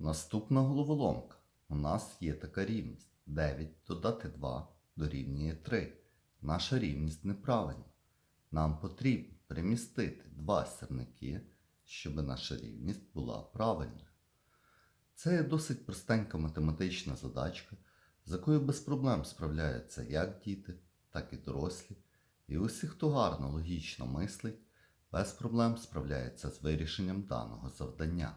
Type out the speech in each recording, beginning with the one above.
Наступна головоломка. У нас є така рівність. 9 додати 2 дорівнює 3. Наша рівність неправильна. Нам потрібно перемістити два сірники, щоб наша рівність була правильною. Це є досить простенька математична задачка, з якою без проблем справляються як діти, так і дорослі. І усі, хто гарно логічно мислить, без проблем справляється з вирішенням даного завдання.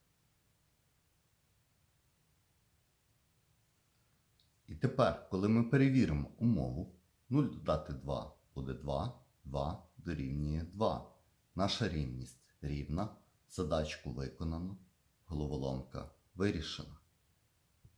Тепер, коли ми перевіримо умову, 0 додати 2 буде 2, 2 дорівнює 2. Наша рівність рівна, задачку виконано, головоломка вирішена.